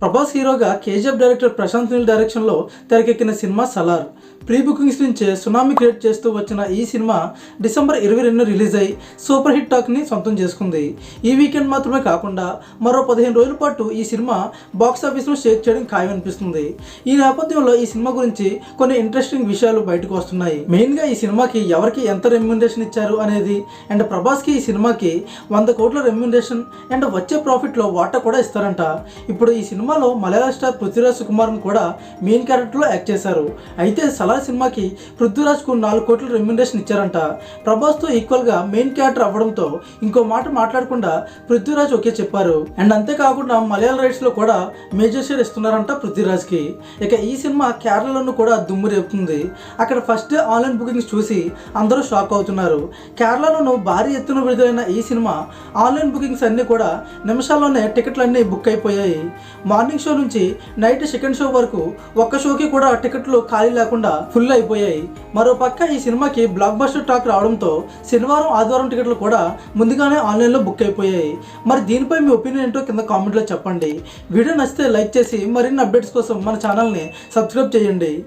ప్రభాస్ హీరోగా KGF director Prashanth Neel డైరెక్షన్లో తెరకెక్కిన సినిమా సలార్. ప్రీ బుకింగ్స్ నుంచే సునామీ క్రియేట్ చేస్తూ వచ్చిన ఈ సినిమా డిసెంబర్ ఇరవై రెండు రిలీజ్ అయి సూపర్ హిట్ టాక్ని సొంతం చేసుకుంది. ఈ వీకెండ్ మాత్రమే కాకుండా మరో పదిహేను రోజుల పాటు ఈ సినిమా బాక్స్ ఆఫీస్ను షేక్ చేయడం ఖాయమనిపిస్తుంది. ఈ నేపథ్యంలో ఈ సినిమా గురించి కొన్ని ఇంట్రెస్టింగ్ విషయాలు బయటకు వస్తున్నాయి. మెయిన్గా ఈ సినిమాకి ఎవరికి ఎంత రెమ్యునరేషన్ ఇచ్చారు అనేది అండ్ ప్రభాస్కి ఈ సినిమాకి వంద కోట్ల రెమ్యునరేషన్ అండ్ వచ్చే ప్రాఫిట్లో వాటా కూడా ఇస్తారంట. ఇప్పుడు ఈ సినిమా సినిమాలో మలయాళ స్టార్ పృథ్వీరాజ్ సుకుమార్ను కూడా మెయిన్ క్యారెక్టర్లో యాక్ట్ చేశారు. అయితే సలార్ సినిమాకి పృథ్వీరాజ్కు నాలుగు కోట్ల రెమ్యునరేషన్ ఇచ్చారంట. ప్రభాస్తో ఈక్వల్గా మెయిన్ క్యారెక్టర్ అవ్వడంతో ఇంకో మాట మాట్లాడకుండా పృథ్వీరాజ్ ఓకే చెప్పారు. అండ్ అంతేకాకుండా మలయాళ రైట్స్లో కూడా మేజర్ షేర్ ఇస్తున్నారంట పృథ్వీరాజ్కి. ఇక ఈ సినిమా కేరళలోనూ కూడా దుమ్ము రేపుతుంది. అక్కడ ఫస్ట్ ఆన్లైన్ బుకింగ్స్ చూసి అందరూ షాక్ అవుతున్నారు. కేరళలోనూ భారీ ఎత్తున విడుదలైన ఈ సినిమా ఆన్లైన్ బుకింగ్స్ అన్నీ కూడా నిమిషాల్లోనే టికెట్లు అన్నీ బుక్ అయిపోయాయి. మార్నింగ్ షో నుంచి నైట్ సెకండ్ షో వరకు ఒక్క షోకి కూడా టికెట్లు ఖాళీ లేకుండా ఫుల్ అయిపోయాయి. మరో పక్క ఈ సినిమాకి బ్లాక్ బస్టర్ టాక్ రావడంతో శనివారం ఆదివారం టికెట్లు కూడా ముందుగానే ఆన్లైన్లో బుక్ అయిపోయాయి. మరి దీనిపై మీ ఒపీనియన్ ఏంటో కింద కామెంట్లో చెప్పండి. వీడియో నచ్చితే లైక్ చేసి మరిన్ని అప్డేట్స్ కోసం మన ఛానల్ని సబ్స్క్రైబ్ చేయండి.